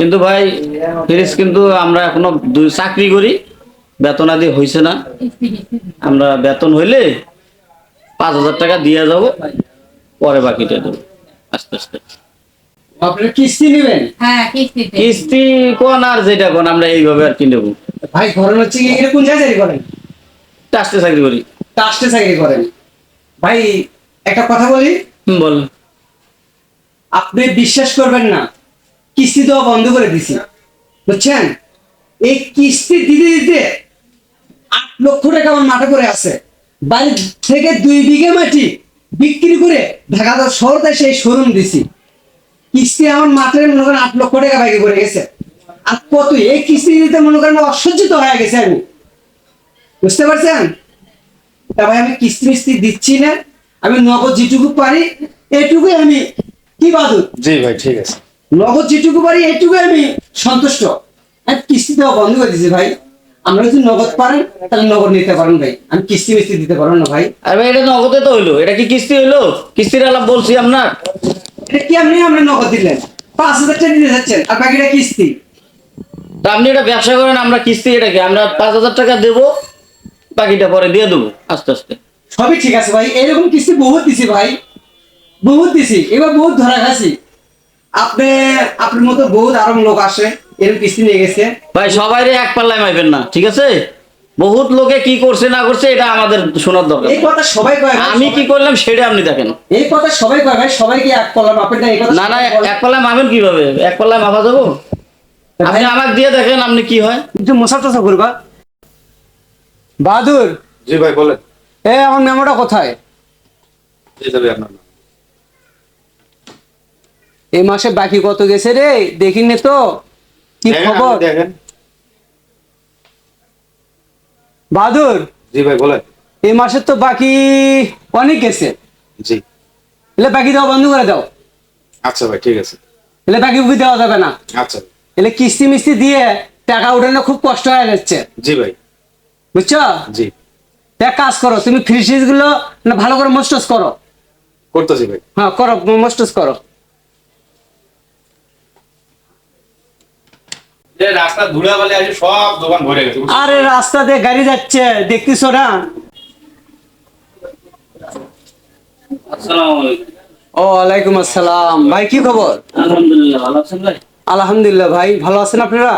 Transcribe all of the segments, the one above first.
কিন্তু ভাই ফ্রিজ কিন্তু আমরা এখনও দুই চাকরি করি বেতন আদি হয়েছে না। আমরা বেতন হইলে পাঁচ হাজার টাকা দিয়ে যাব পরে বাকিটা দেবো। আস্তে আস্তে। আপনারা কিস্তি নেবেন? হ্যাঁ কিস্তিতে কিস্তি কোন আর যেটা কোন আমরা এইভাবে আর কি নেব। ভাই ঘরের হচ্ছে কি কোন জায়গায় করেন? চাষতে চাকরি করি। টাস্টে চাকরি করেন। ভাই একটা কথা বলি। বল। আপনি বিশ্বাস করবেন না কিস্তি দেওয়া বন্ধ করে দিছি বুঝছেন? এই কিস্তি দিতে দিতে আট লক্ষ টাকা আমার মাঠে করে আছে। বাড়ি থেকে দুই বিঘে মাটি বিক্রি করে ঢাকা শহরতে সেই শোরুম দিছি। কিস্তি আমার মাঠে মনে করেন আট লক্ষ টাকা বাইকে পড়ে গেছে। আর কত এই কিস্তি দিতে মনে করেন অসহ্যিত হয়ে গেছে আমি। বুঝতে পারছেন? তা ভাই, আমি কিস্তি মিস্তি দিচ্ছি না। আমি নগদ যেটুকু পারি, এটুকুই আমি কি বাদুর জি ভাই, ঠিক আছে। নগদ যেটুকু পারি এটুকু আমি সন্তুষ্ট। কিস্তি দেওয়া বন্ধ করে দিয়েছি ভাই। আমরা যদি নগদ পারেন তাহলে নগদ নিতে পারেন ভাই। আমি কিস্তি মিস্তি দিতে পারব না ভাই। আর ভাই এটা নগদে তো হইল। এটা কি কিস্তি হইল? কিস্তির আলাপ বলছি আপনার। এটা কি আপনি আমরা নগদ দিলেন? পাঁচ হাজার টাকা দিতে যাচ্ছেন আর বাকিটা কিস্তি। তা আপনি এটা ব্যবসা করেন আমরা কিস্তি এটাকে আমরা পাঁচ হাজার টাকা দেবো বাকিটা পরে দিয়ে দেবো আস্তে আস্তে। সবই ঠিক আছে ভাই এরকম কিস্তি বহুত দিছি ভাই। বহুত দিছি এবার বহুত ধরা খাচ্ছি আপনি আপনার মতো বহুত আরও লোক আসে এরকম কিস্তি নিয়ে গেছে। ভাই সবাই এক পাল্লায় মাইবেন না ঠিক আছে? বহুত লোকে কি করছে না করছে এটা আমাদের শোনার দরকার। এই কথা সবাই কয় আমি কি করলাম সেটা আপনি দেখেন। এই কথা সবাই কয় ভাই সবাইকে এক করলাম আপনার এই কথা না না এক পাল্লায় মাপেন কীভাবে? এক পাল্লায় মাপা যাব? আপনি আমাকে দিয়ে দেখেন আপনি কি হয়। মশা টসা করবা বাহাদুর। জি ভাই বলেন। এ আমার মেমোটা কোথায়? জি যাবে আপনার। এই মাসে বাকি কত গেছে রে? দেখিনি তো। কি খবর? বাহাদুর? জি ভাই বলেন। এই মাসের তো বাকি অনেক গেছে। জি। এলে বাকি দেওয়া বন্ধ করে দাও। আচ্ছা ভাই ঠিক আছে। এলে বাকি বুকি দেওয়া যাবে না। আচ্ছা। এলে কিস্তি মিস্তি দিয়ে টাকা উঠানো খুব কষ্ট হয়ে যাচ্ছে। জি ভাই। বুঝছ? জি। এক কাজ করো তুমি ফ্রিজগুলো না ভালো করে মস্টস করো। করতেছি ভাই। হ্যাঁ করো মস্টস করো। রাস্তা ধুলা আছে সব দোকান ভরে গেছে আরে রাস্তা দিয়ে গাড়ি যাচ্ছে দেখতেছো না আসসালামু আলাইকুম। ও ওয়ালাইকুম আসসালাম। ভাই কি খবর? আলহামদুলিল্লাহ ভালো আছেন ভাই? আলহামদুলিল্লাহ ভাই ভালো আছেন আপনারা?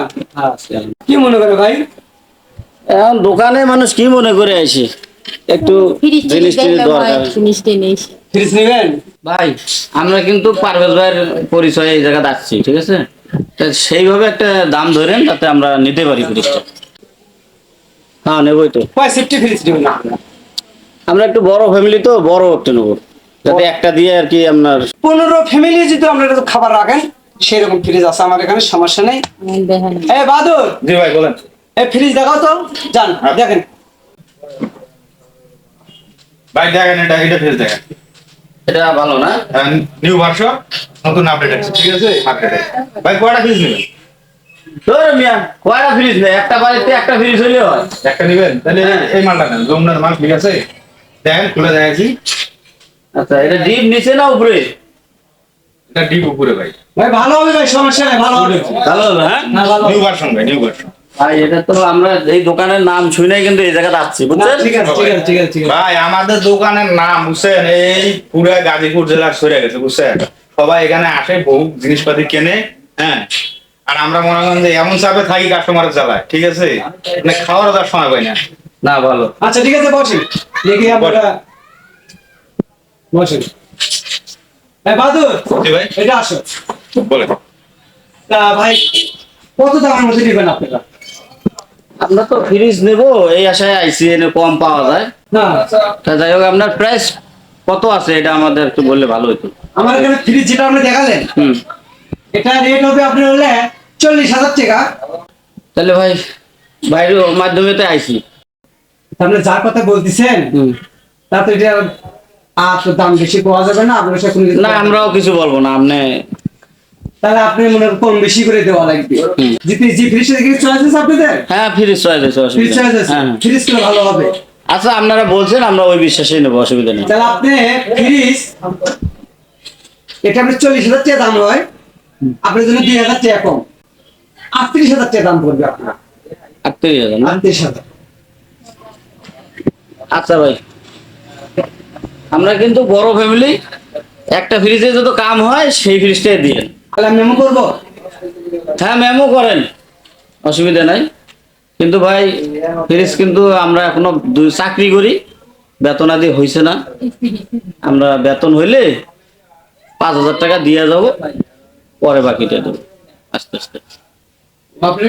কি মনে করে ভাই? এখন দোকানে মানুষ কি মনে করে আসি? একটু জিনিস দরকার হয় ফ্রিজ নেবেন? ভাই আমরা কিন্তু পারভেজ ভাইয়ের পরিচয় এই জায়গাতে আসছি ঠিক আছে? সেইভাবে একটা দাম ধরেন যাতে আমরা নিতে পারি ফ্রিজটা হ্যাঁ নেবই তো। সেফটি ফ্রিজ নেবেন আমরা একটু বড় ফ্যামিলি তো বড় একটা নেব। যাতে একটা দিয়ে আর কি আপনার পনেরো ফ্যামিলি যদি আপনারা তো খাবার রাখেন সেরকম ফ্রিজ আছে আমার এখানে সমস্যা নেই। এ বাদুর জি ভাই বলেন। এই ফ্রিজ দেখাও তো। যান দেখেন। ভাই দেখেন এটা এটা ফেস দেখেন। এটা ভালো না। নিউ ভার্সন নতুন আপডেট আছে। ঠিক আছে? মার্কেটে ভাই কয়টা ফিস নেবেন? ধর মিয়া কয়টা ফ্রিজ নেই? একটা বাড়িতে একটা ফ্রিজ হলে হয়। একটা নেবেন? তাহলে এই- এই মালটা নেন যমুনার মাল ঠিক আছে? দেখেন খুলে দেখাচ্ছি। আচ্ছা এটা ডিপ নিচে না উপরে? এটা ডিপ উপরে ভাই। ভাই ভালো হবে ভাই সমস্যা নেই ভালো হবে। ভালো হবে হ্যাঁ? নিউ। ভার্সন ভাই নিউ ভার্সন ভাই এটা তো আমরা এই দোকানের নাম শুনে কিন্তু এই জায়গাতে আসছি বুঝছেন? ঠিক আছে ঠিক আছে ঠিক আছে ভাই আমাদের দোকানের নাম বুঝছেন? এই পুরা গাজীপুর জেলার সরে গেছে বুঝছেন? সবাই এখানে আসে বহু জিনিসপাতি কেনে হ্যাঁ? আর আমরা মনে করেন যে এমন চাপে থাকি কাস্টমারের জ্বালায় ঠিক আছে? মানে খাওয়ার তার সময় পাই না। না ভালো। আচ্ছা ঠিক আছে বসেন। দেখি আমরা বসেন। এই বাদুর ভাই। এটা আসো। বলে তা ভাই কত দামের মধ্যে নেবেন আপনারা? আমরা তো ফ্রিজ নেব এই আশায় আইসি এনে কম পাওয়া যায়। না। তা যাই হোক আপনার প্রাইস কত আছে? এটা আমাদের একটু বললে ভালো হতো আমার এখানে ফ্রিজ যেটা আপনি দেখালেন হুম। এটা রেট হবে আপনার হলে চল্লিশ হাজার টাকা। তাহলে ভাই বাইরের মাধ্যমে তো আইসি। আপনি যার কথা বলতেছেন হুম। তাতে এটা আর দাম বেশি পাওয়া যাবে না আপনার সাথে না আমরাও কিছু বলব না আপনি তাহলে আপনি মনে হয় কম বেশি করে দেওয়া লাগবে। জিপি জি ফ্রিজ থেকে চয়েস আছে আপনাদের? হ্যাঁ ফ্রিজ চয়েস আছে ফ্রিজ চয়েস আছে। হ্যাঁ ফ্রিজগুলো ভালো হবে? আচ্ছা আপনারা বলছেন আমরা ওই বিশ্বাসেই নেব অসুবিধা নেই। তাহলে আপনি ফ্রিজ এটা আপনার চল্লিশ হাজার টাকা দাম হয়। আপনার জন্য দুই হাজার টাকা কম। আটত্রিশ হাজার টাকা দাম পড়বে আপনার। আটত্রিশ হাজার আটত্রিশ হাজার। আচ্ছা ভাই আমরা কিন্তু বড় ফ্যামিলি একটা ফ্রিজে যত কাম হয় সেই ফ্রিজটাই দিয়েন তাহলে মেমো করব? হ্যাঁ ম্যামও করেন। অসুবিধা নাই। কিন্তু ভাই ফ্রিজ কিন্তু আমরা এখনও দুই চাকরি করি। বেতন আদি হয়েছে না। আমরা বেতন হইলে পাঁচ হাজার টাকা দিয়ে যাব। পরে বাকিটা দেবো। আস্তে আস্তে।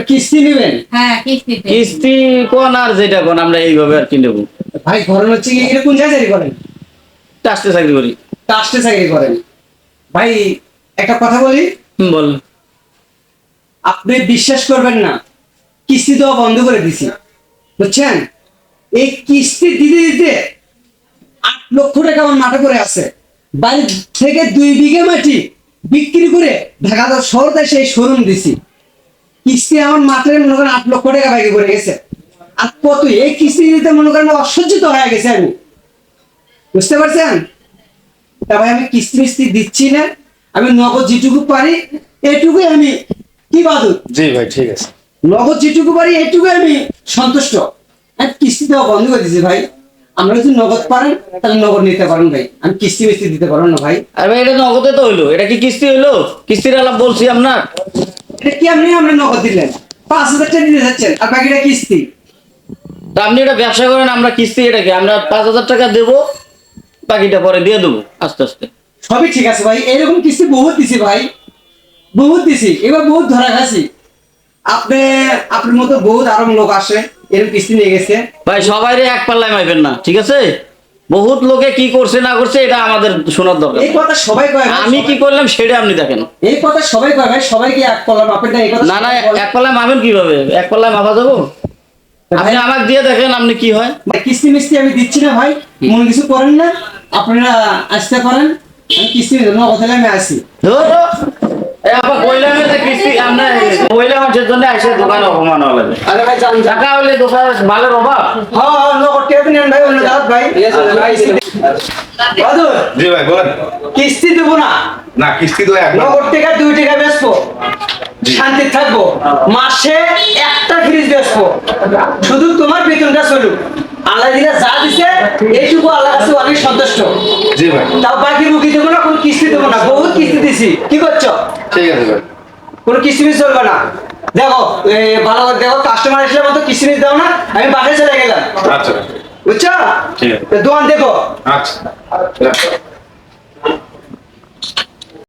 কিস্তি নেবেন? হ্যাঁ কিস্তি কোন আর যেটা কোন আমরা এইভাবে আর কি নেব। ভাই ঘরের হচ্ছে কি কোন জায়গায় করেন? আস্তে চাকরি করি। টাস্টে চাকরি করেন। ভাই একটা কথা বলি? বল। আপনি বিশ্বাস করবেন না কিস্তি দেওয়া বন্ধ করে দিছি। বুঝছেন? এই কিস্তি দিতে দিতে আট লক্ষ টাকা আমার মাঠে করে আছে। বাড়ি থেকে দুই বিঘে মাটি বিক্রি করে ঢাকা তো শহরতে সেই শোরুম দিছি। কিস্তি আমার মাঠে মনে করেন আট লক্ষ টাকা বাইকে করে গেছে। আর কত এই কিস্তি দিতে মনে করেন অসহ্যত হয়ে গেছে আমি। বুঝতে পারছেন? তা ভাই আমি কিস্তি মিস্তি দিচ্ছি না। আমি নগদ যেটুকু পারি এটুকুই আমি কি বাদুর জি ভাই ঠিক আছে। নগদ যেটুকু পারি এটুকু আমি সন্তুষ্ট। আমি কিস্তি দেওয়া বন্ধ করে দিয়েছি ভাই। আমরা যদি নগদ পারেন তাহলে নগদ নিতে পারেন ভাই। আমি কিস্তি মিস্তি দিতে পারেন না ভাই। আর ভাই এটা নগদে তো হইল। এটা কি কিস্তি হইল? কিস্তির আলাপ বলছি আপনার। এটা কি আপনি আমরা নগদ দিলেন? পাঁচ হাজার টাকা দিতে যাচ্ছেন আর বাকিটা কিস্তি। তা আপনি এটা ব্যবসা করেন আমরা কিস্তি এটা কি আমরা পাঁচ হাজার টাকা দেবো বাকিটা পরে দিয়ে দেবো আস্তে আস্তে। সবই ঠিক আছে ভাই এরকম কিস্তি বহুত দিছি ভাই বহুত দিছি এবার বহুত ধরা খাচ্ছি আপনি আপনার মতো বহুত আরও লোক আসে এরকম কিস্তি নিয়ে গেছে। ভাই সবাই এক পাল্লায় মাইবেন না ঠিক আছে? বহুত লোকে কি করছে না করছে এটা আমাদের শোনার দরকার। এই কথা সবাই কয় আমি কি করলাম সেটা আপনি দেখেন। এই কথা সবাই কয় ভাই সবাইকে এক করলাম আপনার এই কথা না না এক পাল্লায় মাপেন কীভাবে? এক পাল্লায় মাপা যাব? আপনি আমাকে দিয়ে দেখেন আপনি কি হয়। ভাই, কিস্তি মিস্তি আমি দিচ্ছি না ভাই মনে কিছু করেন না আপনারা আসতে পারেন কিস্তি আমি আসি। দেবো না। না কিস্তি তো নগদ টাকা দুই টাকা বেচবো। শান্তি থাকব। মাসে একটা ফ্রিজ বেচবো। শুধু তোমার বেতনটা চলুক। আল্লাহ দিলে যা দিছে এইটুকু আল্লাহ কাছে অনেক সন্তুষ্ট। জি ভাই। তাও বাকি রুগী দেবো না কোনো কিস্তি দেবো না বহুত কিস্তি দিছি। কি করছ? ঠিক আছে ভাই। কোনো কিস্তি চলবে না। দেখো ভালো করে দেখো কাস্টমার আসলে মতো কিস্তি নিতে দাও না আমি বাসায় চলে গেলাম। আচ্ছা। বুঝছ? ঠিক আছে। তো দোকান দেখো। আচ্ছা।